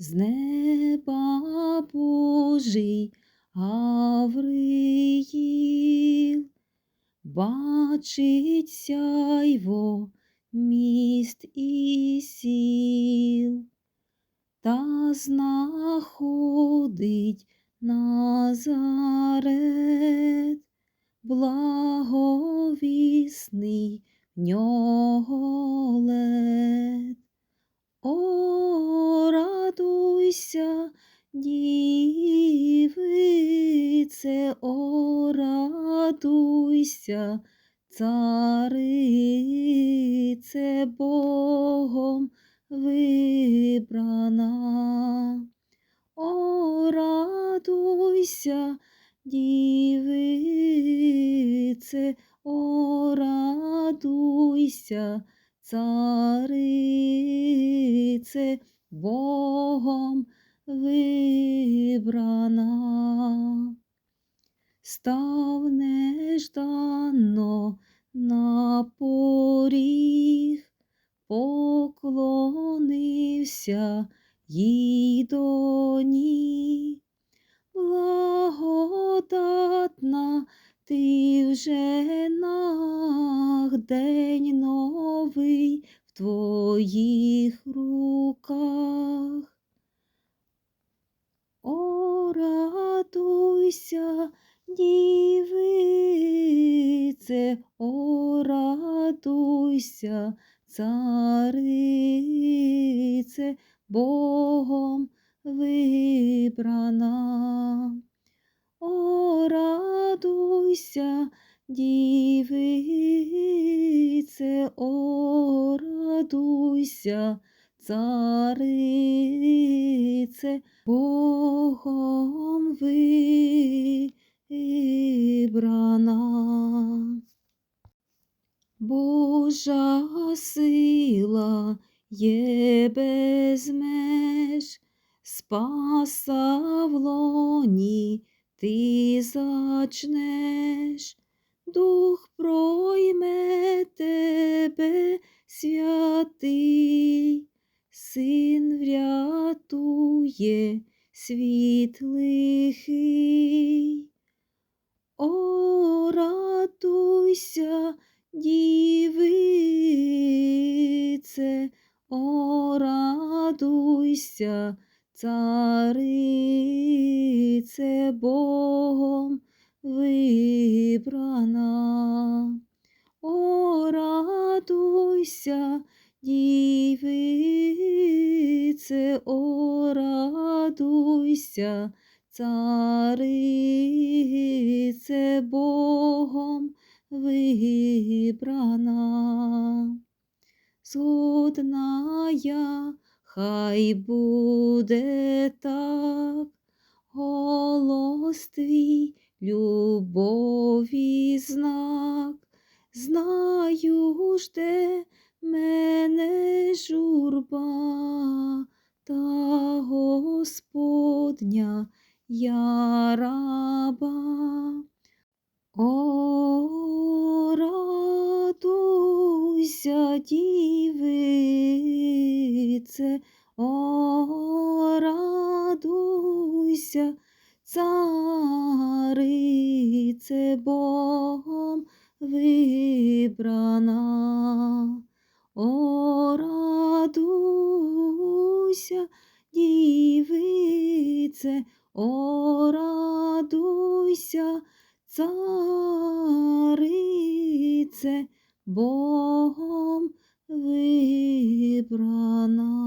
з неба Божий Гавриїл, бачить сяйво міст і сіл, та знаходить Назарет, благовісний в нього лед. О, радуйся, дівице, о, радуйся, царице Богом вибрана. О, радуйся, дівице, о, радуйся, царице Богом вибрана. Став неждано на поріг, поклонився їй до ніг. Благодатна ти вже нах, день новий в твоїх руках. О, радуйся, дівице, о, радуйся, царице, Богом вибрана. О, радуйся, дівице, о, радуйся, царице, Богом вибрана. Божа сила є без меж, спаса в лоні ти зачнеш, дух пройме тебе святий, син врятує світ лихий. О, радуйся, дівице, о, радуйся, царице Богом вибрана. О, радуйся, дівице, о, радуйся, царице Богом вибрана. Згодна я, хай буде так, голос твій любові знак, знаю ж, де мене журба, та Господня я раба. О, радуйся, дівице, о, радуйся, царице Богом вибрана. О, радуйся, дівице, о, радуйся, царице Богом вибрана.